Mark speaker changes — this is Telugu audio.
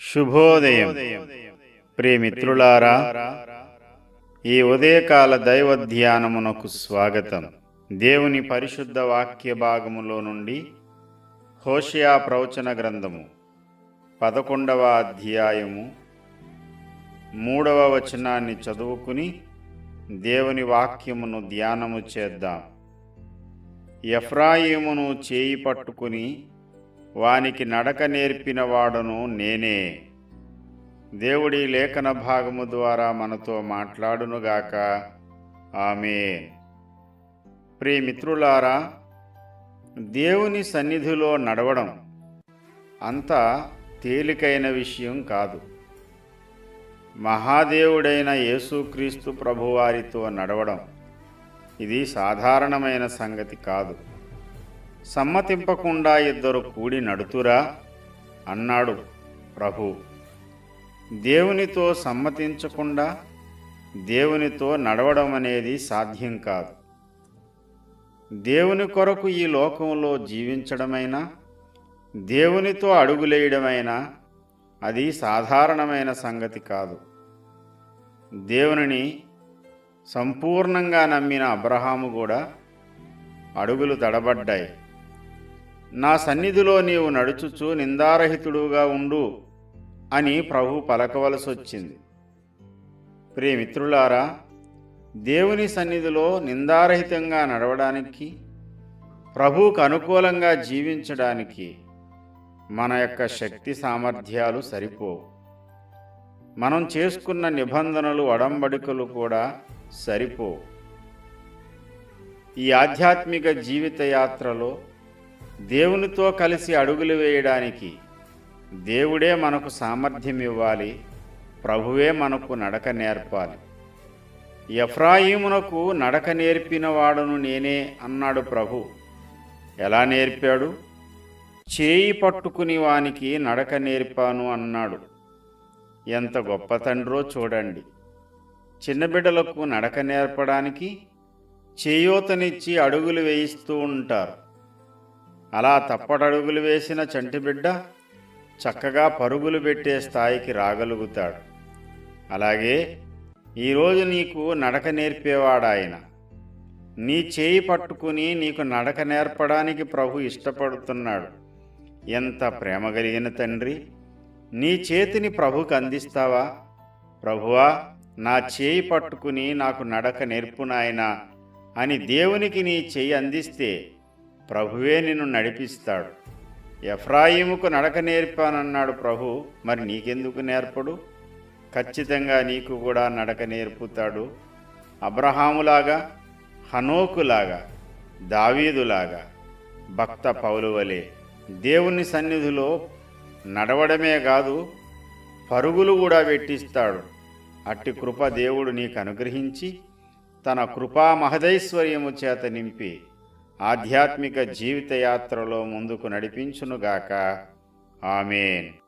Speaker 1: శుభోదయం. ప్రియమిత్రులారా ఈ ఉదయకాల దైవ ధ్యానమునకు స్వాగతం. దేవుని పరిశుద్ధ వాక్య భాగములో నుండి హోషియా ప్రవచన గ్రంథము పదకొండవ అధ్యాయము మూడవ వచనాన్ని చదువుకుని దేవుని వాక్యమును ధ్యానము చేద్దాం. ఎఫ్రాయిమును చేయి పట్టుకుని వానికి నడక నేర్పినవాడను నేనే. దేవుడి లేఖన భాగము ద్వారా మనతో మాట్లాడునుగాక. ఆమె ప్రియమిత్రులారా దేవుని సన్నిధిలో నడవడం అంత తేలికైన విషయం కాదు. మహాదేవుడైన యేసుక్రీస్తు ప్రభువారితో నడవడం ఇది సాధారణమైన సంగతి కాదు. సమ్మతింపకుండా ఇద్దరు కూడి నడుతురా? అన్నాడు ప్రభు. దేవునితో సమ్మతించకుండా దేవునితో నడవడం అనేది సాధ్యం కాదు. దేవుని కొరకు ఈ లోకంలో జీవించడమైనా దేవునితో అడుగులేయడమైనా అది సాధారణమైన సంగతి కాదు. దేవునిని సంపూర్ణంగా నమ్మిన అబ్రహాము కూడా అడుగులు తడబడ్డాయి. నా సన్నిధిలో నీవు నడుచుచు నిందారహితుడుగా ఉండు అని ప్రభు పలకవలసి వచ్చింది ప్రియమిత్రులారా దేవుని సన్నిధిలో నిందారహితంగా నడవడానికి ప్రభువుకు అనుకూలంగా జీవించడానికి మన యొక్క శక్తి సామర్థ్యాలు సరిపోవు. మనం చేసుకున్న నిబంధనలు అడంబడికలు కూడా సరిపో. ఈ ఆధ్యాత్మిక జీవిత యాత్రలో దేవునితో కలిసి అడుగులు వేయడానికి దేవుడే మనకు సామర్థ్యం ఇవ్వాలి ప్రభువే మనకు నడక నేర్పాలి. ఎఫ్రాయిమునకు నడక నేర్పిన వాడును నేనే అన్నాడు ప్రభు. ఎలా నేర్పాడు? చేయి పట్టుకుని వానికి నడక నేర్పాను అన్నాడు. ఎంత గొప్ప తండ్రో చూడండి. చిన్న బిడ్డలకు నడక నేర్పడానికి చేయూతనిచ్చి అడుగులు వేయిస్తూ ఉంటారు. అలా తప్పటడుగులు వేసిన చంటి బిడ్డ చక్కగా పరుగులు పెట్టే స్థాయికి రాగలుగుతాడు. అలాగే ఈరోజు నీకు నడక నేర్పేవాడాయన. నీ చేయి పట్టుకుని నీకు నడక నేర్పడానికి ప్రభు ఇష్టపడుతున్నాడు. ఎంత ప్రేమ కలిగిన తండ్రి. నీ చేతిని ప్రభుకు అందిస్తావా? ప్రభువా నా చేయి పట్టుకుని నాకు నడక నేర్పు నాయనా అని దేవునికి నీ చేయి అందిస్తే ప్రభువే నిన్ను నడిపిస్తాడు. ఎఫ్రాయిముకు నడక నేర్పానన్నాడు ప్రభు మరి నీకెందుకు నేర్పడు? ఖచ్చితంగా నీకు కూడా నడక నేర్పుతాడు. అబ్రహాములాగా హనోకులాగా దావీదులాగా భక్త పౌలువలే దేవుని సన్నిధిలో నడవడమే కాదు పరుగులు కూడా పెట్టిస్తాడు. అట్టి కృప దేవుడు నీకు అనుగ్రహించి తన కృపా మహదైశ్వర్యము చేత నింపి ఆధ్యాత్మిక జీవిత యాత్రలో ముందుకు నడిపించునుగాక. ఆమెన్.